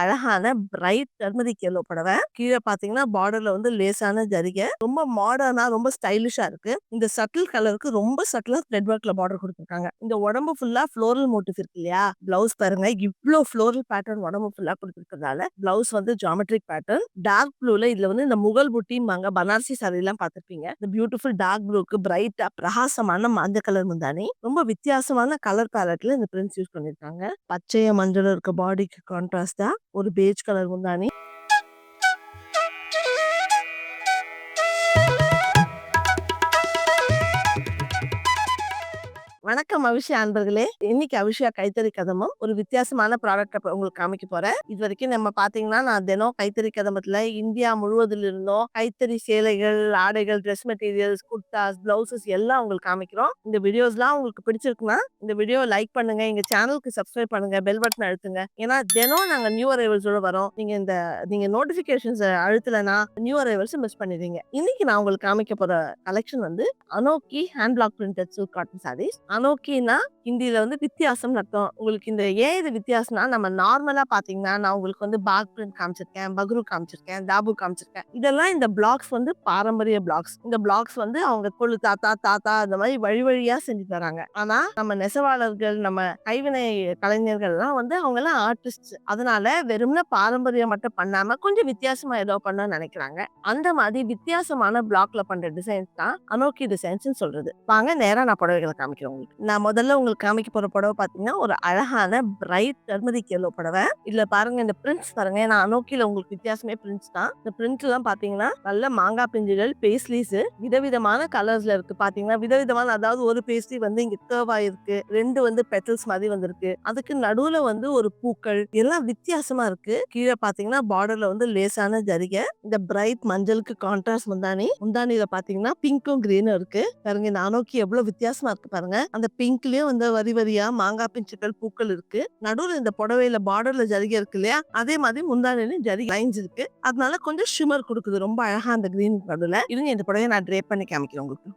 அழகான bright turmeric yellow புடவை. கீழே பார்த்தீங்கன்னா, பார்டர்ல வந்து லேசான ஜரிகை. ரொம்ப மாடர்னா, ரொம்ப ஸ்டைலிஷா இருக்கு. இந்த சட்டில் கலருக்கு ரொம்ப சட்டிலா த்ரெட் ஒர்க்ல பார்டர் கொடுத்துருக்காங்க இந்த உடம்பு ஃபுல்லா ஃப்ளோரல் மோட்டிவ் இருக்கு இல்லையா? பிளவுஸ் பாருங்க. இவ்வளவு ஃப்ளோரல் பேட்டர்ன் உடம்பு ஃபுல்லா குடுத்துருக்கறதால, பிளவுஸ் வந்து ஜாமெட்ரிக் பேட்டர்ன். டார்க் ப்ளூல இதுல வந்து இந்த முகல் புட்டிம்பாங்க. பனாரசி சாரிலாம் பார்த்திருப்பீங்க. இந்த பியூட்டிஃபுல் டார்க் ப்ளூக்கு பிரைட்டா பிரகாசமான மஞ்சள் கலர் முந்தானி. ரொம்ப வித்தியாசமான கலர் பேலட்ல இந்த பிரிண்ட்ஸ் யூஸ் பண்ணியிருக்காங்க. பச்சைய மஞ்சளும் இருக்க பாடிக்கு கான்ட்ராஸ்டா ஒரு பேஜ் கலர் முந்தானி. வணக்கம் அவிஷா அன்பர்களே. இன்னைக்கு அவிஷா கைத்தறி கதமும் ஒரு வித்தியாசமான ப்ராடக்ட்ட உங்களுக்கு காமிக்க போறேன். இதுவரைக்கும் நம்ம பார்த்தீங்கன்னா, நான் தினம் கைத்தறி கதமத்துல இந்தியா முழுவதில் இருந்தும் கைத்தறி சேலைகள், ஆடைகள், ட்ரெஸ் மெட்டீரியல்ஸ், குர்தாஸ், பிளவுசஸ் எல்லாம் உங்களுக்கு காமிக்கிறோம். இந்த வீடியோஸ்லாம் உங்களுக்கு பிடிச்சிருக்குன்னா, இந்த வீடியோ லைக் பண்ணுங்க. எங்க சேனலுக்கு சப்ஸ்கிரைப் பண்ணுங்க. பெல் பட்டன் அழுத்துங்க. ஏன்னா, தினம் நாங்க நியூ அரைவல்ஸோட வரோம். நீங்க இந்த நீங்க நோட்டிபிகேஷன்ஸ் அழுத்தலனா, நியூ அரைவல்ஸ் மிஸ் பண்ணிருவீங்க. இன்னைக்கு நான் உங்களுக்கு காமிக்க போற கலெக்ஷன் வந்து Anokhi hand block printed silk cotton sarees. அனோக்கின்னா ஹிந்தியில வந்து வித்தியாசம்னு அர்த்தம். உங்களுக்கு இந்த ஏன் இது வித்தியாசம்னா, நம்ம நார்மலா பார்த்தீங்கன்னா, நான் உங்களுக்கு வந்து பாக் பிரிண்ட் காமிச்சிருக்கேன், பக்ரு காமிச்சிருக்கேன், தாபு காமிச்சிருக்கேன். இதெல்லாம் இந்த பிளாக்ஸ் வந்து பாரம்பரிய பிளாக்ஸ். இந்த பிளாக்ஸ் வந்து அவங்க கொள்ளு தாத்தா, தாத்தா அந்த மாதிரி வழி வழியா செஞ்சு தராங்க. ஆனா, நம்ம நெசவாளர்கள், நம்ம கைவினை கலைஞர்கள்லாம் வந்து அவங்கலாம் ஆர்டிஸ்ட் அதனால வெறுமனே பாரம்பரியம் மட்டும் பண்ணாம, கொஞ்சம் வித்தியாசமா ஏதோ பண்ண நினைக்கிறாங்க அந்த மாதிரி வித்தியாசமான பிளாக்ல பண்ற டிசைன்ஸ் தான் அனோக்கி டிசைன்ஸ்னு சொல்றது. வாங்க நேரா நான் புடவைகளை காமிக்கிறேன் உங்களுக்கு. நான் முதல்ல உங்களுக்கு காமிக்க போற புடவை பார்த்தீங்கன்னா, ஒரு அழகான பிரைட் டர்மரிக் எல்லோ புடவை. இதுல பாருங்க இந்த பிரிண்ட்ஸ் பாருங்க. ஏன்னா அனோக்கில உங்களுக்கு வித்தியாசமே பிரிண்ட்ஸ் தான். இந்த பிரிண்ட்லாம் பார்த்தீங்கன்னா, நல்ல மாங்காய் பிஞ்சுகள், பேஸ்லீஸ் விதவிதமான கலர்ஸ்ல இருக்கு பார்த்தீங்கன்னா, விதவிதமான அதாவது ஒரு பேஸ்லி வந்து இங்க கர்வ் ஆயிருக்கு. ரெண்டு வந்து பெட்டல்ஸ் மாதிரி வந்திருக்கு. அதுக்கு நடுவுல வந்து ஒரு பூக்கள் எல்லாம் வித்தியாசமா இருக்கு. கீழே பார்த்தீங்கன்னா, பார்டர்ல வந்து லேசான ஜரிகை. இந்த பிரைட் மஞ்சளுக்கு கான்ட்ராஸ்ட் முந்தானி. முந்தானியில பார்த்தீங்கன்னா, பிங்க்கும் கிரீனும் இருக்கு. பாருங்க இந்த அனோக்கி எவ்வளோ வித்தியாசமா இருக்கு பாருங்க. அந்த பிங்க்லயும் வந்து வரி வரியா மாங்காய் பிஞ்சுகள், பூக்கள் இருக்கு. நடுவில் இந்த புடவையில பார்டர்ல ஜரிகை இருக்கு இல்லையா? அதே மாதிரி முந்தானிலையும் ஜரிகை லைன்ஸ் இருக்கு. அதனால கொஞ்சம் ஷிமர் கொடுக்குது ரொம்ப அழகா அந்த கிரீன் நடுவில் இருங்க இந்த புடவைய நான் ட்ரேப் பண்ணி காமிக்கிறேன் உங்களுக்கு.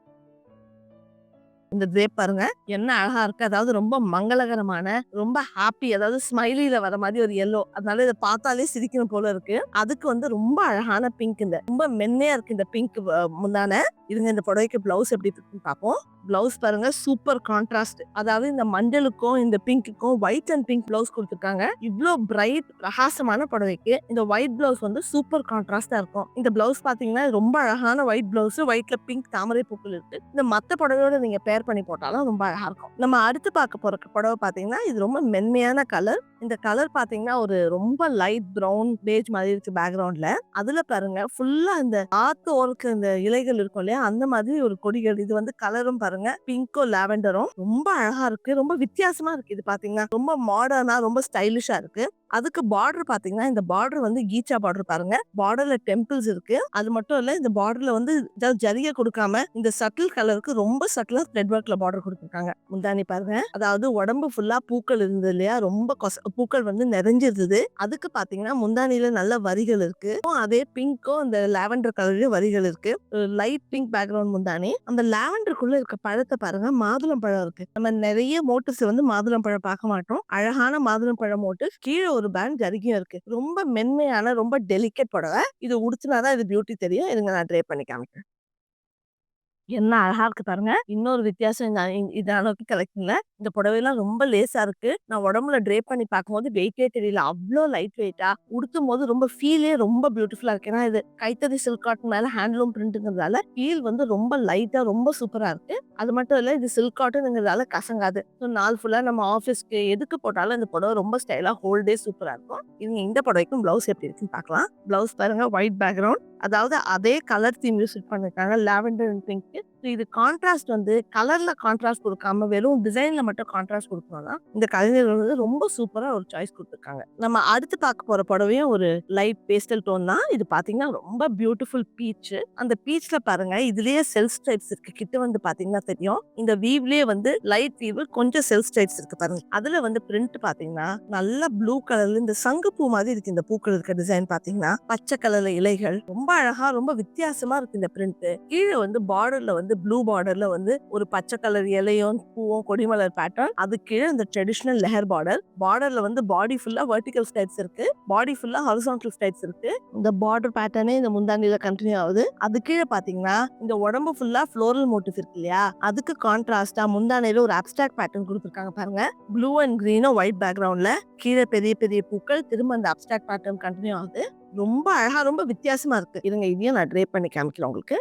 இந்த ட்ரேப் பாருங்க. என்ன அழகா இருக்கு. அதாவது ரொம்ப மங்களகரமான, ரொம்ப ஹாப்பி அதாவது ஸ்மைலியில வர மாதிரி ஒரு எல்லோ. அதனால இதை பார்த்தாலே சிரிக்கணும் போல இருக்கு. அதுக்கு வந்து ரொம்ப அழகான பிங்க் இந்த. ரொம்ப மென்மையா இருக்கு இந்த பிங்க் முந்தான. இருங்க இந்த புடவைக்கு பிளவுஸ் எப்படி இருக்குன்னு பார்ப்போம். பிளவுஸ் பாருங்க சூப்பர் கான்ட்ராஸ்ட். அதாவது இந்த மஞ்சளுக்கும், இந்த பிங்க்குக்கும் ஒயிட் அண்ட் பிங்க் பிளவுஸ் கொடுத்துருக்காங்க இவ்வளோ பிரைட் பிரகாசமான புடவைக்கு இந்த ஒயிட் பிளவுஸ் வந்து சூப்பர் கான்ட்ராஸ்டா இருக்கும். இந்த பிளவுஸ் பார்த்தீங்கன்னா, ரொம்ப அழகான ஒயிட் பிளவுஸ். ஒயிட்ல பிங்க் தாமரை பூக்கள் இருக்கு. இந்த மத்த புடவையோட நீங்க பேர் பண்ணி போட்டாலும் ரொம்ப அழகா இருக்கும். நம்ம அடுத்து பார்க்க போற புடவை பார்த்தீங்கன்னா, இது ரொம்ப மென்மையான கலர். இந்த கலர் பார்த்தீங்கன்னா, ஒரு ரொம்ப லைட் ப்ரௌன் பேஜ் மாதிரி இருக்கு பேக்ரவுண்ட்ல அதுல பாருங்க ஃபுல்லா இந்த ஆத்து ஓர்க்கு இந்த இலைகள் இருக்கும் இல்லையா? அந்த மாதிரி ஒரு கொடிகள். இது வந்து கலரும் பாருங்க பிங்க்கும், லாவெண்டரும் ரொம்ப அழகா இருக்கு. ரொம்ப வித்தியாசமா இருக்கு இது பாத்தீங்கன்னா ரொம்ப மாடர்னா, ரொம்ப ஸ்டைலிஷா இருக்கு. அதுக்கு பார்டர் பார்த்தீங்கன்னா, இந்த பார்டர் வந்து கீச்சா பார்டர் பாருங்க. பார்டர்ல டெம்பிள்ஸ் இருக்கு. அது மட்டும் இல்ல இந்த பார்டர்ல வந்து ஏதாவது கொடுக்காம இந்த சட்டில் கலருக்கு ரொம்ப சட்டிலா த்ரெட் ஒர்க்ல பார்டர் கொடுத்துருக்காங்க முந்தானி பாருங்க. அதாவது உடம்பு ஃபுல்லா பூக்கள் இருந்தது இல்லையா? ரொம்ப பூக்கள் வந்து நிறைஞ்சிருந்தது. அதுக்கு பார்த்தீங்கன்னா, முந்தானியில நல்ல வரிகள் இருக்கு. அதே பிங்க்கும், அந்த லாவெண்டர் கலர்லயும் வரிகள் இருக்கு. லைட் பிங்க் பேக்ரவுண்ட் முந்தானி. அந்த லாவெண்டருக்குள்ள இருக்க பழத்தை பாருங்க. மாதுளம் பழம் இருக்கு. நம்ம நிறைய மோட்டிவ்ஸ் வந்து மாதுளம் பழம் பார்க்க மாட்டோம். அழகான மாதுளம் பழம் மோட்டிவ். ஒரு பேண்ட் கருகியும் இருக்கு. ரொம்ப மென்மையான, ரொம்ப டெலிகேட் புடவை. இது உடுத்தினாதான் இது பியூட்டி தெரியும். இதுங்க நான் ட்ரே பண்ணி காமிக்கிறேன். என்ன அழகா இருக்கு பாருங்க. இன்னொரு வித்தியாசம் இந்த இது அனோக்கி இந்த புடவைலாம் ரொம்ப லேசா இருக்கு. நான் உடம்புல ட்ரேப் பண்ணி பார்க்கும்போது வெயிட்டே தெரியல. அவ்வளோ லைட் வெயிட்டா உடுத்தும்போது ரொம்ப ஃபீலே ரொம்ப பியூட்டிஃபுல்லா இருக்கு. ஏன்னா இது கைத்தறி சில்க் காட்டன் மேல ஹேண்ட்லூம் பிரிண்ட்ங்கிறதால ஃபீல் வந்து ரொம்ப லைட்டா ரொம்ப சூப்பரா இருக்கு. அது மட்டும் இல்ல இது சில்க் காட்டன்ங்கிறதால கசங்காது. ஸோ நாள் ஃபுல்லா நம்ம ஆஃபீஸ்க்கு எதுக்கு போட்டாலும் இந்த புடவை ரொம்ப ஸ்டைலா ஹோல் டே சூப்பரா இருக்கும். இது இந்த புடவைக்கும் பிளவுஸ் எப்படி இருக்குன்னு பார்க்கலாம். பிளவுஸ் பாருங்க ஒயிட் பேக்ரவுண்ட் அதாவது அதே கலர் தீம் யூஸ் பண்ணிருக்காங்க. Lavender and pink. ஸோ இது கான்ட்ராஸ்ட் வந்து கலரில் கான்ட்ராஸ்ட் கொடுக்காம வெறும் டிசைனில் மட்டும் கான்ட்ராஸ்ட் குடுக்கணும்னா, இந்த கலைஞர்கள் வந்து ரொம்ப சூப்பராக ஒரு சாய்ஸ் கொடுத்துருக்காங்க நம்ம அடுத்து பார்க்க போகிற புடவையும் ஒரு லைட் பேஸ்டல் டோன் தான். இது பார்த்தீங்கன்னா, ரொம்ப பியூட்டிஃபுல் பீச். அந்த பீச்சில் பாருங்க இதுலேயே செல்ஃப் ஸ்ட்ரைப்ஸ் இருக்கு. கிட்ட வந்து பார்த்தீங்கன்னா தெரியும். இந்த வீவ்லேயே வந்து லைட் வீவ் கொஞ்சம் செல்ஃப் ஸ்ட்ரைப்ஸ் இருக்கு பாருங்க. அதில் வந்து பிரிண்ட் பார்த்தீங்கன்னா, நல்லா ப்ளூ கலர்ல இந்த சங்கு பூ மாதிரி இருக்கு இந்த பூக்கள் இருக்க டிசைன் பார்த்தீங்கன்னா, பச்சை கலர்ல இலைகள். ரொம்ப அழகா ரொம்ப வித்தியாசமா இருக்கு இந்த பிரிண்ட். கீழே வந்து பார்டர்ல வந்து வந்து ப்ளூ பார்டர்ல வந்து ஒரு பச்சை கலர் இலையும் பூவும் கொடிமலர் பேட்டர்ன் அது கீழே இந்த ட்ரெடிஷ்னல் லெஹர் பார்டர் பார்டர்ல வந்து பாடி ஃபுல்லா வெர்டிகல் ஸ்டைட்ஸ் இருக்கு. பாடி ஃபுல்லா ஹரிசான்டல் ஸ்டைட்ஸ் இருக்கு. இந்த பார்டர் பேட்டர்னே இந்த முந்தாண்டியில கண்டினியூ ஆகுது. அது கீழே பாத்தீங்கன்னா இந்த உடம்பு ஃபுல்லா ஃப்ளோரல் மோட்டிவ் இருக்கு இல்லையா? அதுக்கு கான்ட்ராஸ்டா முந்தானையில ஒரு அப்டாக்ட் பேட்டர்ன் கொடுத்துருக்காங்க பாருங்க. ப்ளூ அண்ட் கிரீனும் ஒயிட் பேக்ரவுண்ட்ல கீழே பெரிய பெரிய பூக்கள் திரும்ப அந்த அப்டாக்ட் பேட்டர்ன் கண்டினியூ ஆகுது. ரொம்ப அழகா ரொம்ப வித்தியாசமா இருக்கு. இருங்க இதையும் நான் ட்ரே பண்ணி காமிக்கிறேன் உங்களுக்கு.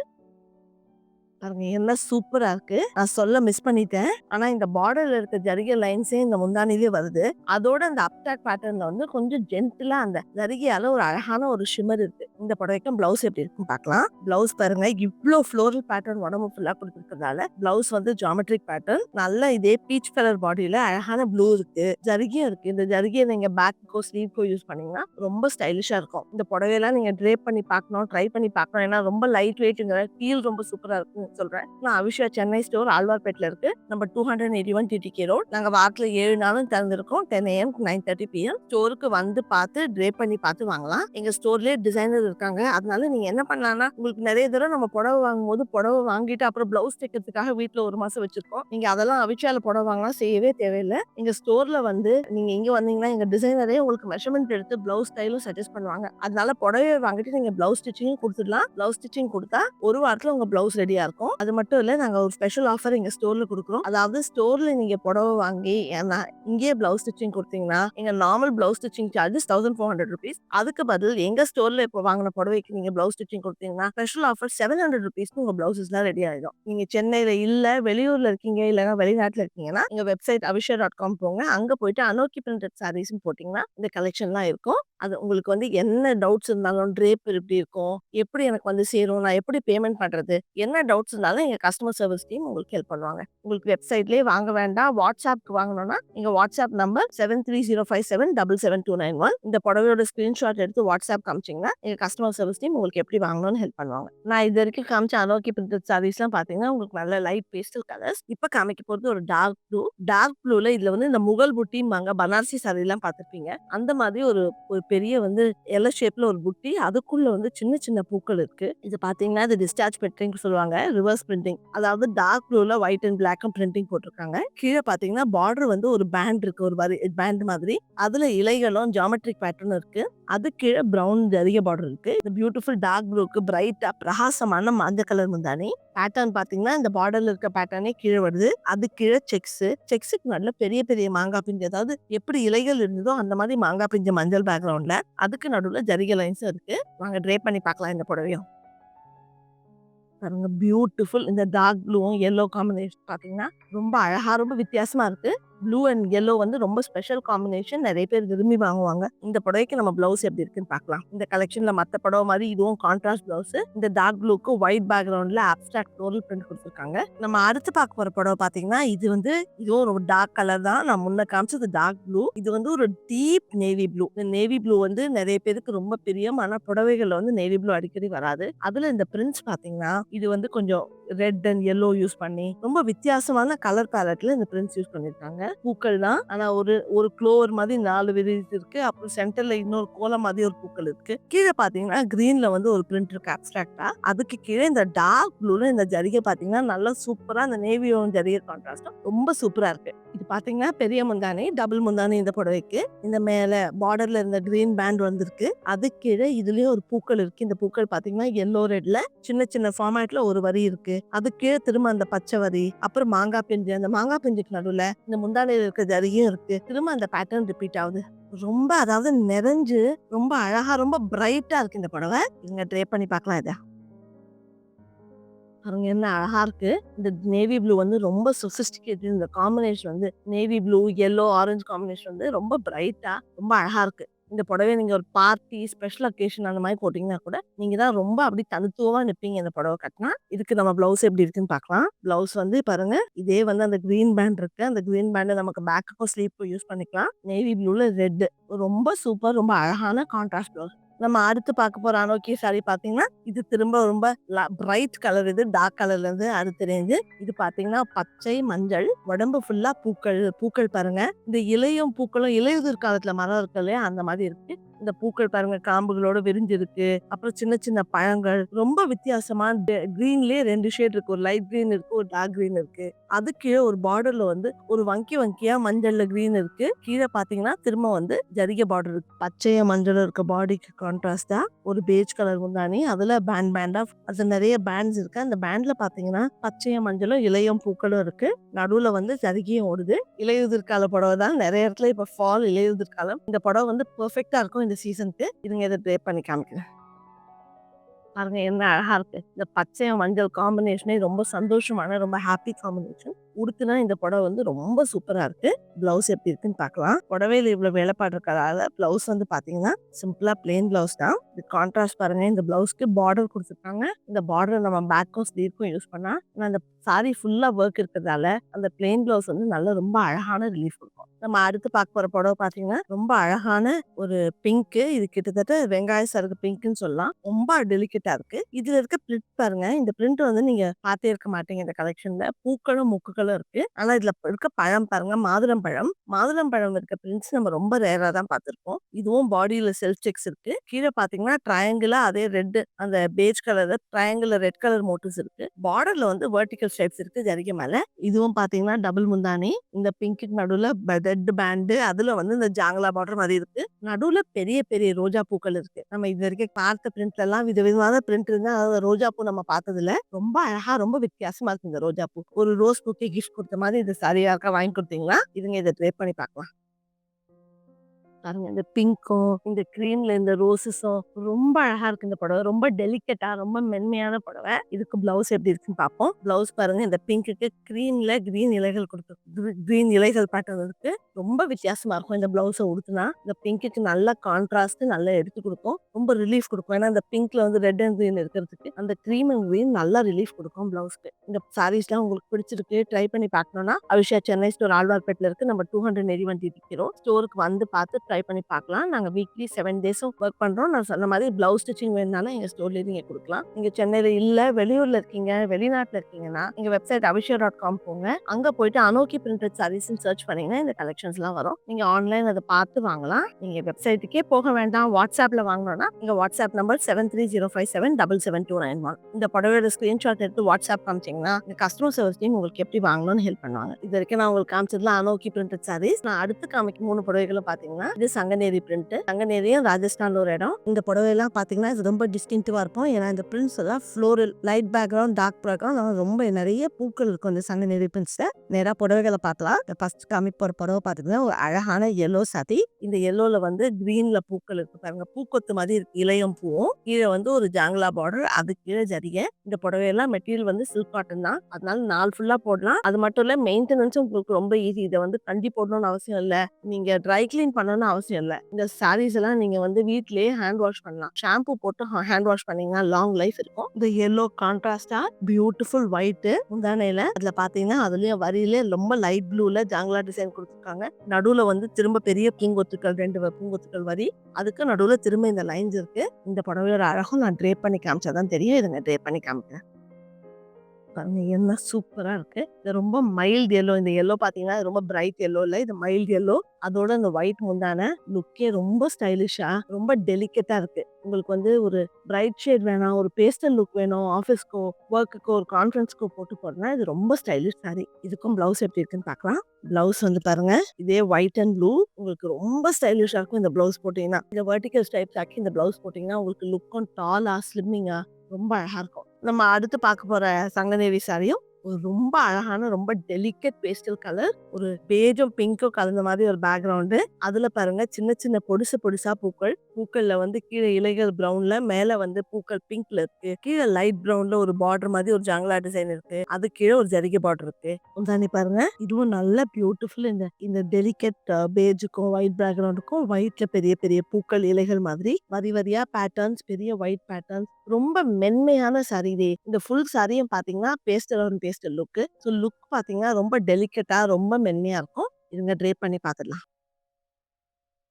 பாருங்க என்ன சூப்பரா இருக்கு. நான் சொல்ல மிஸ் பண்ணிட்டேன். ஆனா இந்த பார்டர்ல இருக்க ஜரிகை லைன்ஸே இந்த முந்தானிலே வருது. அதோட அந்த அப்டாக் பேட்டர்ன்ல வந்து கொஞ்சம் ஜென்டிலா அந்த ஜரிகையால ஒரு அழகான ஒரு ஷிமர் இருக்கு. இந்த புடவைக்கும் பிளவுஸ் எப்படி இருக்குன்னு பார்க்கலாம். பிளவுஸ் பாருங்க இவ்வளோ ஃப்ளோரல் பேட்டர்ன் உடம்பு ஃபுல்லா கொடுத்துருக்கறதால பிளவுஸ் வந்து ஜாமெட்ரிக் பேட்டர்ன் நல்ல இதே பீச் கலர் பாடியில அழகான ப்ளூ இருக்கு ஜரிகையும் இருக்கு. இந்த ஜரிகையை நீங்க பேக்கோ ஸ்லீவ்க்கோ யூஸ் பண்ணீங்கன்னா ரொம்ப ஸ்டைலிஷா இருக்கும். இந்த புடவையெல்லாம் நீங்க ட்ரேப் பண்ணி பார்க்கணும் ட்ரை பண்ணி பார்க்கணும். ஏன்னா ரொம்ப லைட் வெயிட்ங்கிற ஃபீல் ரொம்ப சூப்பரா அட்ரஸ் சொல்றேன். நான் அவிஷா சென்னை ஸ்டோர் ஆழ்வார்பேட்டில் இருக்குது நம்ம two hundred eighty one TTK road நாங்கள் வாரத்தில் ஏழு நாளும் திறந்திருக்கோம். Ten AM nine thirty PM ஸ்டோருக்கு வந்து பார்த்து ட்ரே பண்ணி பார்த்து வாங்கலாம். எங்கள் ஸ்டோர்லேயே டிசைனர் இருக்காங்க. அதனால நீங்கள் என்ன பண்ணலாம்னா உங்களுக்கு நிறைய தடவை நம்ம புடவை வாங்கும்போது புடவை வாங்கிட்டு அப்புறம் ப்ளவுஸ் தைக்கிறதுக்காக வீட்டில் ஒரு மாதம் வச்சுருக்கோம். நீங்கள் அதெல்லாம் அவிச்சால புடவை வாங்கலாம். செய்யவே தேவையில்லை. எங்கள் ஸ்டோரில் வந்து நீங்கள் இங்கே வந்தீங்கன்னா எங்கள் டிசைனரே உங்களுக்கு மெஷர்மெண்ட் எடுத்து ப்ளவுஸ் ஸ்டைலும் சஜஸ்ட் பண்ணுவாங்க. அதனால புடவை வாங்கிட்டு நீங்கள் ப்ளவுஸ் ஸ்டிச்சிங்கும் கொடுத்துடலாம். ப்ளவுஸ் ஸ்டிச்சிங் கொடுத்தா ஒரு வாரத்தில் உங்கள் ப்ளவுஸ் ரெடியாக இருக்கும். அது மட்டும் இல்லை நாங்கள் ஒரு ஸ்பெஷல் ஆஃபர் எங்கள் ஸ்டோரில் கொடுக்குறோம். அதாவது ஸ்டோரில் நீங்கள் புடவை வாங்கி ஏன்னா இங்கேயே பிளவுஸ் ஸ்டிச்சிங் கொடுத்தீங்கன்னா எங்கள் normal blouse stitching charges thousand four hundred rupees அதுக்கு பதில் எங்கள் ஸ்டோரில் இப்போ வாங்கின புடவைக்கு நீங்கள் பிளவுஸ் ஸ்டிச்சிங் கொடுத்தீங்கன்னா ஸ்பெஷல் ஆஃபர் செவன் ஹண்ட்ரட் ருபீஸ்க்கு உங்கள் பிளவுசஸ்லாம் ரெடி ஆகிடும் நீங்கள் சென்னையில் இல்லை வெளியூரில் இருக்கீங்க இல்லைன்னா வெளிநாட்டில் இருக்கீங்கன்னா எங்கள் வெப்சைட் அபிஷா டாட் காம் போங்க. அங்கே போயிட்டு அனோக்கி பிரிண்டட் சாரீஸ்னு போட்டிங்கன்னா இந்த கலெக்ஷன்லாம் இருக்கும். அது உங்களுக்கு வந்து என்ன டவுட்ஸ் இருந்தாலும் ட்ரேப் எப்படி இருக்கும் எப்படி எனக்கு வந்து சேரும் நான் எப்படி பேமெண்ட் பண்ணுறது என்ன டவுட்ஸ் இருந்தாலும் எங்க கஸ்டமர் சர்வீஸ் டீம் உங்களுக்கு ஹெல்ப் பண்ணுவாங்க. உங்களுக்கு வெப்சைட்லயே வாங்க வேண்டாம். வாட்ஸ்அப்க்கு வாங்கணும்னா எங்க WhatsApp number seven three zero five seven double seven two nine one இந்த புடவையோட ஸ்கிரீன்ஷாட் எடுத்து வாட்ஸ்அப் காமிச்சிங்கன்னா எங்க கஸ்டமர் சர்வீஸ் டீம் உங்களுக்கு எப்படி வாங்கணும்னு ஹெல்ப் பண்ணுவாங்க. நான் இது வரைக்கும் காமிச்ச அனோக்கி பிரிண்டட் சாரீஸ்லாம் பாத்தீங்கன்னா உங்களுக்கு நல்ல லைட் பேஸ்டல் கலர்ஸ் இப்போ காமிக்க போறது ஒரு டார்க் ப்ளூ டார்க் ப்ளூல இதுல வந்து இந்த முகல் புட்டிம்பாங்க. பனாரசி சாரி எல்லாம் பார்த்திருப்பீங்க அந்த மாதிரி ஒரு ஒரு பெரிய வந்து எல ஷேப்ல ஒரு புட்டி. அதுக்குள்ள வந்து சின்ன சின்ன பூக்கள் இருக்கு. இது பாத்தீங்கன்னா இது டிஸ்சார்ஜ் பிரிண்டிங் சொல்லுவாங்க. ரிவர்ஸ் பிரிண்டிங் அதாவது டார்க் ப்ளூல ஒயிட் அண்ட் பிளாக்கும் பிரிண்டிங் போட்டிருக்காங்க. கீழே பாத்தீங்கன்னா பார்டர் வந்து ஒரு பேண்ட் இருக்கு ஒரு வரி பேண்ட் மாதிரி. அதுல இலைகளும் ஜாமெட்ரிக் பேட்டர்ன் இருக்கு. அது கீழே ப்ரௌன் ஜரிய பார்டர் இருக்கு. இந்த பியூட்டிஃபுல் டார்க் ப்ளூக்கு பிரைட்டா பிரகாசமான மஞ்சள் கலர் முந்தானி. பேட்டர்ன் பாத்தீங்கன்னா இந்த பார்டர்ல இருக்க பேட்டர்னே கீழே வருது. அது கீழே செக்ஸ் செக்ஸுக்கு நல்ல பெரிய பெரிய மாங்காய் பிஞ்சு அதாவது எப்படி இலைகள் இருந்ததோ அந்த மாதிரி மாங்காய் பிஞ்சு மஞ்சள் பேக்ரவுண்ட்ல அதுக்கு நடுவுல ஜரிகை லைன்ஸும் இருக்கு. வாங்க ட்ரே பண்ணி பார்க்கலாம் இந்த புடவையும். பாருங்க பியூட்டிஃபுல் இந்த டார்க் ப்ளூவும் எல்லோ காம்பினேஷன் பார்த்தீங்கன்னா ரொம்ப அழகாக ரொம்ப வித்தியாசமாக இருக்குது ப்ளூ அண்ட் எல்லோ வந்து ரொம்ப ஸ்பெஷல் காம்பினேஷன் நிறைய பேர் விரும்பி வாங்குவாங்க. இந்த புடவைக்கு நம்ம பிளவுஸ் எப்படி இருக்குன்னு பார்க்கலாம். இந்த கலெக்ஷன்ல மற்ற புடவை மாதிரி இதுவும் கான்ட்ராஸ்ட் பிளவுஸ் இந்த டார்க் ப்ளூக்கு ஒயிட் பேக்ரவுண்ட்ல அப்டிராக்ட் ஃப்ளோரல் பிரிண்ட் கொடுத்துருக்காங்க. நம்ம அடுத்து பார்க்க போற புடவை பாத்தீங்கன்னா இது வந்து இதுவும் ஒரு டார்க் கலர் தான். நான் முன்ன காமிச்சது டார்க் ப்ளூ இது வந்து ஒரு டீப் நேவி ப்ளூ இந்த நேவி ப்ளூ வந்து நிறைய பேருக்கு ரொம்ப பிரியம் ஆனா புடவைகள்ல வந்து நேவி ப்ளூ அடிக்கடி வராது. அதுல இந்த பிரிண்ட்ஸ் பாத்தீங்கன்னா இது வந்து கொஞ்சம் ரெட் அண்ட் எல்லோ யூஸ் பண்ணி ரொம்ப வித்தியாசமான கலர் பேலட்ல இந்த பிரிண்ட்ஸ் யூஸ் பண்ணிருக்காங்க. பூக்கள் தான் ஆனா ஒரு ஒரு க்ளோவர் மாதிரி நாலு விரிஸ் இருக்கு. அப்புறம் சென்டர்ல இன்னொரு கோலம் மாதிரி ஒரு பூக்கள் இருக்கு. கீழே பாத்தீங்கன்னா கிரீன்ல வந்து ஒரு பிரிண்ட் இருக்கு அப்டிராக்டா அதுக்கு கீழே இந்த டார்க் ப்ளூல இந்த ஜரிகை பாத்தீங்கன்னா நல்லா சூப்பரா இந்த நேவியோட ஜரிகை கான்ட்ராஸ்டும் ரொம்ப சூப்பரா இருக்கு. இது பாத்தீங்கன்னா பெரிய முந்தானி டபுள் முந்தானி இந்த புடவைக்கு. இந்த மேல பார்டர்ல இருந்த கிரீன் பேண்ட் வந்திருக்கு. அது கீழே இதுலயும் ஒரு பூக்கள் இருக்கு. இந்த பூக்கள் பாத்தீங்கன்னா எல்லோ ரெட்ல சின்ன சின்ன ஃபார்மேட்ல ஒரு வரி இருக்கு. அது கீழே திரும்ப அந்த பச்சை வரி அப்புறம் மாங்காய் பிஞ்சு. அந்த மாங்காய் பிஞ்சுக்கு நடுவுல இந்த முந்தானையில இருக்க ஜரியும் இருக்கு. திரும்ப அந்த பேட்டர்ன் ரிப்பீட் ஆகுது. ரொம்ப அதாவது நிறைஞ்சு ரொம்ப அழகா ரொம்ப பிரைட்டா இருக்கு இந்த புடவை. இங்க ட்ரே பண்ணி பார்க்கலாம் இதை. பாருங்க என்ன அழகா இருக்கு. இந்த நேவி ப்ளூ வந்து ரொம்ப சொபிஸ்டிகேட்டட் இந்த காம்பினேஷன் வந்து navy blue yellow orange combination வந்து ரொம்ப பிரைட்டா ரொம்ப அழகா இருக்கு. இந்த புடவை நீங்கள் ஒரு பார்ட்டி ஸ்பெஷல் அக்கேஷன் அந்த மாதிரி போட்டிங்கன்னா கூட நீங்கள் தான் ரொம்ப அப்படி தனித்துவமாக நிற்பீங்க இந்த புடவை கட்டினா. இதுக்கு நம்ம ப்ளவுஸ் எப்படி இருக்குன்னு பார்க்கலாம். ப்ளவுஸ் வந்து பாருங்க இதே வந்து அந்த க்ரீன் பேண்ட் இருக்கு. அந்த க்ரீன் பேண்டை நமக்கு பேக்குக்கும் ஸ்லீப்புக்கும் யூஸ் பண்ணிக்கலாம். நேவி ப்ளூவில் ரெட்டு ரொம்ப சூப்பர் ரொம்ப அழகான கான்ட்ராஸ்ட் ப்ளவுஸ் நம்ம அடுத்து பார்க்க போற அனோக்கி சாரி பாத்தீங்கன்னா இது திரும்ப ரொம்ப பிரைட் கலர் இது டார்க் கலர்ல இருந்து அது இது பாத்தீங்கன்னா பச்சை மஞ்சள் உடம்பு ஃபுல்லா பூக்கள் பூக்கள் பாருங்க. இந்த இலையும் பூக்களும் இலையுதிர் காலத்துல மரம் இருக்கு இல்லையா அந்த மாதிரி இருக்கு. இந்த பூக்கள் பாருங்க காம்புகளோட விரிஞ்சிருக்கு. அப்புறம் சின்ன சின்ன பழங்கள். ரொம்ப வித்தியாசமான கிரீன்லயே ரெண்டு ஷேட் இருக்கு. ஒரு லைட் கிரீன் இருக்கு ஒரு டார்க் கிரீன் இருக்கு. கீழே ஒரு பார்டர்ல வந்து ஒரு வங்கி வங்கியா மஞ்சள்ல கிரீன் இருக்கு. கீழே பாத்தீங்கன்னா திரும்ப வந்து ஜரிகை பார்டர் இருக்கு. பச்சைய மஞ்சள் இருக்க பாடிக்கு கான்ட்ராஸ்டா ஒரு பேஜ் கலர் முந்தானி அதுல பேண்ட் பேண்டா அது நிறைய பேண்ட்ஸ் இருக்கு. அந்த பேண்ட்ல பாத்தீங்கன்னா பச்சைய மஞ்சளும் இளையம் பூக்களும் இருக்கு. நடுவுல வந்து ஜரிகையும் ஓடுது. இலையுதிர்கால புடவை தான் நிறைய இடத்துல இப்ப ஃபால் இலையுதிர்காலம். இந்த புடவை வந்து பெர்ஃபெக்டா இருக்கும். இந்த சீசனுக்கு இதுங்க இதை ட்ரே பண்ணி காமிக்கிறேன். பாருங்க என்ன அழகா இருக்கு. இந்த பச்சையும் மஞ்சள் காம்பினேஷனே ரொம்ப சந்தோஷமான ரொம்ப ஹாப்பி காம்பினேஷன் உடுத்துனா இந்த புடவை வந்து ரொம்ப சூப்பரா இருக்கு. பிளவுஸ் எப்படி இருக்குன்னு பார்க்கலாம் புடவையில இவ்வளவு வேலைப்பாடு இருக்கிறதால பிளவுஸ் வந்து பாத்தீங்கன்னா சிம்பிளா பிளேன் பிளவுஸ் தான். இது கான்ட்ராஸ்ட் பாருங்க இந்த பிளவுஸ்க்கு பார்டர் கொடுத்துருக்காங்க. இந்த பார்டர் நம்ம பேக்கும் ஸ்லீவ்க்கும் யூஸ் பண்ணா ஆனா அந்த சாரி ஃபுல்லா ஒர்க் இருக்கிறதால அந்த பிளெயின் பிளவுஸ் வந்து நல்ல ரொம்ப அழகான ரிலீஃப் இருக்கும் நம்ம அடுத்து பார்க்க போற புடவை பாத்தீங்கன்னா ரொம்ப அழகான ஒரு பிங்க் இது கிட்டத்தட்ட வெங்காய சருக்கு பிங்க்னு சொல்லலாம். ரொம்ப டெலிகேட்டா இருக்கு. இதுல இருக்க பிரிண்ட் பாருங்க இந்த பிரிண்ட் வந்து நீங்க பார்த்தே இருக்க மாட்டீங்க இந்த கலெக்ஷன்ல பூக்களும் முக்குகளும் இருக்கு. ஆனா இதுல இருக்க பழம் பாருங்க மாதுளம் பழம். மாதுளம் பழம் இருக்க பிரிண்ட்ஸ் நம்ம ரொம்ப ரேரா தான் பார்த்திருப்போம் இதுவும் பாடியில செல்ஃப் செக்ஸ் இருக்கு. கீழே பாத்தீங்கன்னா ட்ரையாங்கிளா அதே ரெட் அந்த beige colour triangle red colour motifs இருக்கு. பார்டர்ல வந்து வெர்டிகல் ஸ்ட்ரைப்ஸ் இருக்கு ஜரிகை மேல. இதுவும் பாத்தீங்கன்னா டபுள் முந்தானி இந்த பிங்க்கு நடுவுல ரெட் பேண்டு அதுல வந்து இந்த ஜாங்களா பார்டர் மாதிரி இருக்கு. நடுவுல பெரிய பெரிய ரோஜா பூக்கள் இருக்கு. நம்ம இது வரைக்கும் பார்த்த பிரிண்ட்ல எல்லாம் விதவிதமான பிரிண்ட் இருந்தா அதாவது ரோஜா பூ நம்ம பார்த்ததுல ரொம்ப அழகா ரொம்ப வித்தியாசமா இருக்கு இந்த ரோஜா பூ. ஒரு ரோஸ் பூக்கு கிஃப்ட் கொடுத்த மாதிரி இது சரியா இருக்கா வாங்கி கொடுத்தீங்களா? இதுங்க இதை ட்ரே பண்ணி பார்க்கலாம். பாருங்க இந்த பிங்க்கும் இந்த கிரீன்ல இந்த ரோசஸும் ரொம்ப அழகா இருக்கு இந்த புடவை. ரொம்ப டெலிகேட்டா ரொம்ப மென்மையான புடவை. இதுக்கு பிளவுஸ் எப்படி இருக்குன்னு பார்ப்போம் பிளவுஸ் பாருங்க இந்த பிங்க்கு கிரீன்ல கிரீன் இலைகள் கொடுத்து கிரீன் இலைகள் பேட்டர்ன் இருக்கு ரொம்ப வித்தியாசமா இருக்கும் இந்த பிளவுஸை உடுத்துனா. இந்த பிங்க்குக்கு நல்ல கான்ட்ராஸ்ட் நல்லா எடுத்து கொடுக்கும். ரொம்ப ரிலீஃப் கொடுக்கும். ஏன்னா இந்த பிங்க்ல வந்து ரெட் அண்ட் கிரீன் இருக்கிறதுக்கு அந்த கிரீம் அண்ட் கிரீன் நல்லா ரிலீஃப் கொடுக்கும் பிளவுஸ்க்கு. இந்த சாரீஸ்லாம் உங்களுக்கு பிடிச்சிருக்கு ட்ரை பண்ணி பார்க்கணும்னா அவிஷா சென்னை ஸ்டோர் ஆழ்வார்பேட்டில் இருக்கு. நம்ம டூ ஹண்ட்ரட் நெறி வண்டி விற்கிறோம் ஸ்டோருக்கு வந்து பார்த்து ட்ரை பண்ணி பார்க்கலாம். நாங்கள் வீக்லி செவன் டேஸும் ஒர்க் பண்ணுறோம் நான் சொன்ன மாதிரி ப்ளவுஸ் ஸ்டிச்சிங் வேணுனாலும் எங்கள் ஸ்டோர்லேயே நீங்கள் கொடுக்கலாம். நீங்கள் சென்னையில் இல்லை வெளியூரில் இருக்கீங்க வெளிநாட்டில் இருக்கீங்கன்னா எங்கள் வெப்சைட் அபிஷா டாட் காம் போங்க. அங்கே போயிட்டு அனோக்கி பிரிண்டட் சாரீஸ்ன்னு சர்ச் பண்ணிங்கன்னா இந்த கலெக்ஷன்ஸ்லாம் வரும். நீங்கள் ஆன்லைன் அதை பார்த்து வாங்கலாம். நீங்கள் வெப்சைட்டுக்கே போக வேண்டாம். வாட்ஸ்அப்பில் வாங்கணும்னா எங்கள் WhatsApp number seven three zero five seven double seven two nine one இந்த புடவையோட ஸ்க்ரீன்ஷாட் எடுத்து வாட்ஸ்அப் காமிச்சிங்கன்னா இந்த கஸ்டமர் சர்வீஸ் டீம் உங்களுக்கு எப்படி வாங்கணும்னு ஹெல்ப் பண்ணுவாங்க. இது வரைக்கும் நான் உங்களுக்கு காமிச்சதுல அனோக்கி பிரிண்டட் சாரீஸ் நான் அடுத்து காமிக்கும் மூணு புடவைகளும் பார்த்தீங்கன்னா இது சங்கநேரி பிரிண்ட் சங்கநேரியும் ராஜஸ்தான்ல ஒரு இடம். இந்த புடவையெல்லாம் பார்த்தீங்கன்னா இது ரொம்ப டிஸ்டிங்டிவா இருக்கும். ஏன்னா இந்த பிரிண்ட்ஸ் எல்லாம் floral light background dark background ரொம்ப நிறைய பூக்கள் இருக்கும் இந்த சங்கநேரி பிரிண்ட்ஸ்ல நேரா புடவைகளை பார்க்கலாம். ஃபர்ஸ்ட் காமிப்போற புடவை பாத்தீங்கன்னா ஒரு அழகான எல்லோ சாதி இந்த எல்லோல வந்து கிரீன்ல பூக்கள் இருக்கு பாருங்க. பூக்கொத்து மாதிரி இருக்கு. இளையம் பூவும். கீழே வந்து ஒரு ஜாங்லா பார்டர் அது கீழே ஜரிய இந்த புடவையெல்லாம் மெட்டீரியல் வந்து சில்க் காட்டன் தான். அதனால நாள் ஃபுல்லா போடலாம். அது மட்டும் இல்ல மெயின்டெனன்ஸும் உங்களுக்கு ரொம்ப ஈஸி இதை வந்து கண்டி போடணும்னு அவசியம் இல்லை. நீங்க ட்ரை கிளீன் பண்ணணும்னு அவசியம் இல்லை. இந்த சாரீஸ் எல்லாம் நீங்க வந்து வீட்லயே ஹேண்ட் வாஷ் பண்ணலாம். ஷாம்பு போட்டு ஹேண்ட் வாஷ் பண்ணீங்கன்னா லாங் லைஃப் இருக்கும். இந்த எல்லோ கான்ட்ராஸ்டா பியூட்டிஃபுல் ஒயிட் முந்தானையில அதுல பாத்தீங்கன்னா அதுலயும் வரியில ரொம்ப லைட் ப்ளூல ஜாங்லா டிசைன் கொடுத்துருக்காங்க. நடுவுல வந்து திரும்ப பெரிய பூங்கொத்துக்கள் ரெண்டு பூங்கொத்துக்கள் வரி. அதுக்கு நடுவுல திரும்ப இந்த லைன்ஸ் இருக்கு. இந்த புடவையோட அழகும் நான் ட்ரேப் பண்ணி காமிச்சாதான் தெரியும். இதுங்க ட்ரேப் பண்ணி காமிக்கிறேன். பாருங்க என்ன சூப்பரா இருக்கு. இது ரொம்ப மைல்டு எல்லோ. இந்த எல்லோ பாத்தீங்கன்னா இது ரொம்ப பிரைட் எல்லோ இல்ல இது மைல்டு எல்லோ. அதோட இந்த ஒயிட் முந்தான லுக்கே ரொம்ப ஸ்டைலிஷா ரொம்ப டெலிகேட்டா இருக்கு. உங்களுக்கு வந்து ஒரு பிரைட் ஷேட் வேணாம் ஒரு பேஸ்டல் லுக் வேணும் ஆஃபீஸ்க்கோ ஒர்க்குக்கோ ஒரு கான்ஃபரன்ஸ்க்கோ போட்டு போறதுனா இது ரொம்ப ஸ்டைலிஷ் சாரி. இதுக்கும் பிளவுஸ் எப்படி இருக்குன்னு பார்க்கலாம் பிளவுஸ் வந்து பாருங்க இதே ஒயிட் அண்ட் ப்ளூ. உங்களுக்கு ரொம்ப ஸ்டைலிஷா இருக்கும் இந்த பிளவுஸ் போட்டீங்கன்னா. இந்த வெர்டிகல் ஸ்டைப்ஸ் ஆக்கி இந்த பிளவுஸ் போட்டீங்கன்னா உங்களுக்கு லுக்கும் டாலா ஸ்லிம்மிங்கா ரொம்ப அழகா இருக்கும். நம்ம அடுத்து பார்க்க போற சங்கநேரி சாரியும் ஒரு ரொம்ப அழகான ரொம்ப டெலிகேட் பேஸ்டல் கலர் ஒரு பேஜும் பிங்க்கும் கலந்த மாதிரி ஒரு பேக்ரவுண்டு அதுல பாருங்க சின்ன சின்ன பொடிசு பொடிசா பூக்கள். பூக்கள்ல வந்து கீழே இலைகள் பிரவுன்ல மேல வந்து பூக்கள் பிங்க்ல இருக்கு. கீழே லைட் பிரவுன்ல ஒரு பார்டர் மாதிரி ஒரு ஜாங்களா டிசைன் இருக்கு. அது கீழே ஒரு ஜரிகை பார்டர் இருக்கு. முந்தானி பாருங்க இதுவும் நல்ல பியூட்டிஃபுல் இந்த இந்த டெலிகேட் பேஜுக்கும் ஒயிட் பேக்ரவுண்டுக்கும் ஒயிட்ல பெரிய பெரிய பூக்கள் இலைகள் மாதிரி வரி வரியா பேட்டர்ன்ஸ் பெரிய ஒயிட் பேட்டர்ன்ஸ் ரொம்ப மென்மையான சாரி இந்த ஃபுல் சரியும் பாத்தீங்கன்னா பேஸ்டல் ஒரு லுக்கு லுக் ஸோ லுக் பாத்தீங்கன்னா ரொம்ப டெலிகேட்டா ரொம்ப மென்மையாக இருக்கும். இதுங்க ட்ரேப் பண்ணி பார்த்துடலாம்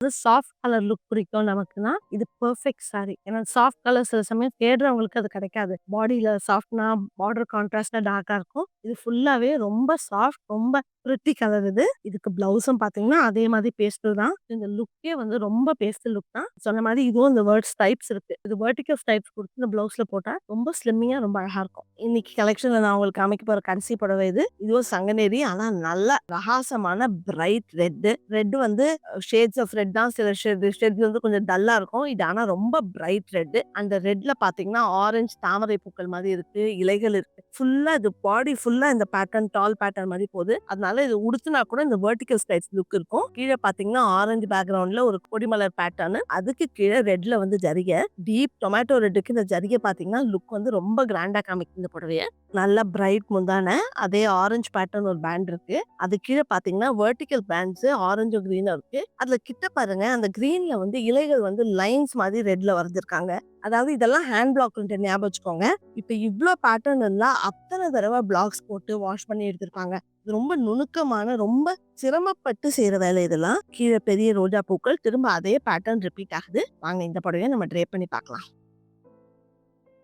சாஃப்ட் கலர் லுக் பிடிக்கும் நமக்குன்னா இது பெர்ஃபெக்ட் சாரி ஏன்னா சாஃப்ட் கலர் சில சமயம் தேடுறவங்களுக்கு அது கிடைக்காது. பாடியில சாஃப்ட்னா பார்டர் கான்ட்ராஸ்டா டார்க்கா இருக்கும். இது ஃபுல்லாவே ரொம்ப சாஃப்ட் ரொம்ப பிரிட்டி கலர் இது. இதுக்கு பிளவுஸும் பாத்தீங்கன்னா அதே மாதிரி பேஸ்டல் தான். இந்த லுக்கே வந்து ரொம்ப பேஸ்டல் லுக் தான். சொன்ன மாதிரி இதுவும் இந்த வேர்ட் ஸ்டைப்ஸ் இருக்கு. இது வேர்டிக்கல் ஸ்டைப்ஸ் கொடுத்து இந்த பிளவுஸ்ல போட்டா ரொம்ப ஸ்லிம்மிங்கா ரொம்ப அழகா இருக்கும். இன்னைக்கு கலெக்ஷன்ல நான் உங்களுக்கு அமைக்க போற கடைசி புடவை இது. இதுவும் சங்கநேரி ஆனா நல்ல ரகாசமான பிரைட் ரெட் ரெட் வந்து ஷேட்ஸ் ஆஃப் ரெட் தான் சில ஷெட் ஷெட் வந்து கொஞ்சம் டல்லா இருக்கும். இது ஆனா ரொம்ப பிரைட் ரெட் அந்த ரெட்ல பாத்தீங்கன்னா ஆரஞ்சு தாமரை பூக்கள் மாதிரி இருக்கு இலைகள் இருக்கு. ஃபுல்லா இது பாடி ஃபுல்லா இந்த பேட்டர்ன் டால் பேட்டர்ன் மாதிரி போகுது அதனால இது உடுத்துனா கூட இந்த வெர்டிக்கல் ஸ்டைல்ஸ் லுக் இருக்கும். கீழே பாத்தீங்கன்னா ஆரஞ்சு பேக்ரவுண்ட்ல ஒரு கொடிமலர் பேட்டர்னு அதுக்கு கீழே ரெட்ல வந்து ஜரிகை. டீப் டொமேட்டோ ரெட்டுக்கு இந்த ஜரிகை பாத்தீங்கன்னா லுக் வந்து ரொம்ப கிராண்டா காமிக்கும் இந்த புடவைய. நல்ல பிரைட் முந்தான அதே ஆரஞ்சு பேட்டர்ன் ஒரு பேண்ட் இருக்கு. அது கீழே பாத்தீங்கன்னா வெர்டிக்கல் பேண்ட்ஸ் ஆரஞ்சு கிரீனும் இருக்கு. அதுல கிட்ட பாருங்க அந்த கிரீன்ல வந்து இலைகள் வந்து லைன்ஸ் மாதிரி ரெட்ல வரைஞ்சிருக்காங்க. அதாவது இதெல்லாம் ஹேண்ட் பிளாக் ஞாபகம் வச்சுக்கோங்க. இப்ப இவ்வளோ பேட்டர்ன் எல்லாம் அத்தனை தடவை பிளாக்ஸ் போட்டு வாஷ் பண்ணி எடுத்திருப்பாங்க இது ரொம்ப நுணுக்கமான ரொம்ப சிரமப்பட்டு செய்யற வேலை இதெல்லாம். கீழே பெரிய ரோஜா பூக்கள் திரும்ப அதே பேட்டர்ன் ரிப்பீட் ஆகுது. வாங்க இந்த புடவையை நம்ம ட்ரே பண்ணி பார்க்கலாம்.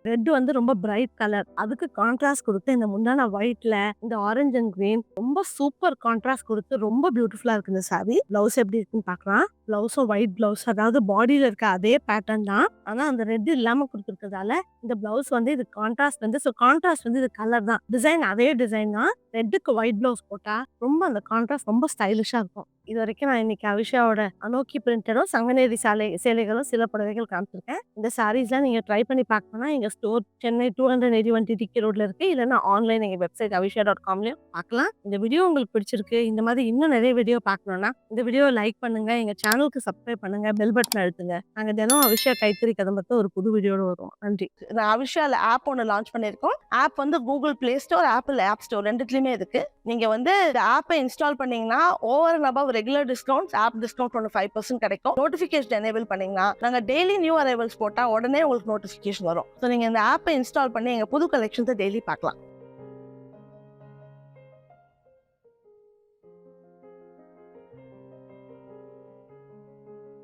ரெட் வந்து ரொம்ப பிரைட் கலர் அதுக்கு கான்ட்ராஸ்ட் கொடுத்து இந்த முந்தான ஒயிட்ல இந்த ஆரஞ்சு அண்ட் கிரீன் ரொம்ப சூப்பர் கான்ட்ராஸ்ட் கொடுத்து ரொம்ப பியூட்டிஃபுல்லா இருக்கு இந்த சாரி பிளவுஸ் எப்படி இருக்குன்னு பார்க்கலாம். பிளவுஸும் ஒயிட் பிளவுஸ் அதாவது பாடியில் இருக்க அதே பேட்டர்ன் தான். ஆனால் அந்த ரெட் இல்லாமல் கொடுத்துருக்கதால இந்த பிளவுஸ் வந்து இது கான்ட்ராஸ்ட் வந்து ஸோ கான்ட்ராஸ்ட் வந்து இது கலர் தான். டிசைன் அதே டிசைன் தான். ரெட்டுக்கு ஒயிட் பிளவுஸ் போட்டால் ரொம்ப அந்த கான்ட்ராஸ்ட் ரொம்ப ஸ்டைலிஷாக இருக்கும். இது வரைக்கும் நான் இன்னைக்கு அவிஷாவோட அனோக்கி பிரிண்டரும் சங்கநேரி சாலை சேலைகளும் சில புடவைகள் காமிச்சிருக்கேன். இந்த சாரீஸ்லாம் நீங்கள் ட்ரை பண்ணி பார்க்கணும்னா எங்கள் store Chennai two hundred eighty one TTK ரோட்ல இருக்கு. இல்லைன்னா ஆன்லைன் எங்கள் வெப்சைட் அவிஷா டாட் காம்லயும் பார்க்கலாம். இந்த வீடியோ உங்களுக்கு பிடிச்சிருக்கு. இந்த மாதிரி இன்னும் நிறைய வீடியோ பார்க்கணும்னா இந்த வீடியோ லைக் பண்ணுங்க. சேனல் சேனலுக்கு சப்ஸ்கிரைப் பண்ணுங்க பெல் பட்டன் அழுத்துங்க. நாங்க தினம் அவிஷா கைத்தறி கதம்பத்தை ஒரு புது வீடியோட வருவோம். நன்றி. நான் அவிஷால ஆப் ஒன்று லான்ச் பண்ணியிருக்கோம். ஆப் வந்து Google Play Store Apple app store ரெண்டுத்துலயுமே இருக்கு. நீங்க வந்து ஆப்பை இன்ஸ்டால் பண்ணீங்கன்னா over and above regular discount app discount ஒன்று ஃபைவ் பர்சன்ட் கிடைக்கும். நோட்டிஃபிகேஷன் எனேபிள் பண்ணீங்கன்னா நாங்க டெய்லி நியூ அரைவல்ஸ் போட்டா உடனே உங்களுக்கு நோட்டிஃபிகேஷன் வரும். ஸோ நீங்க இந்த ஆப்பை இன்ஸ்டால் பண்ணி எங்க புது கலெக்ஷன்ஸை டெய்லி பார்க்கலாம்.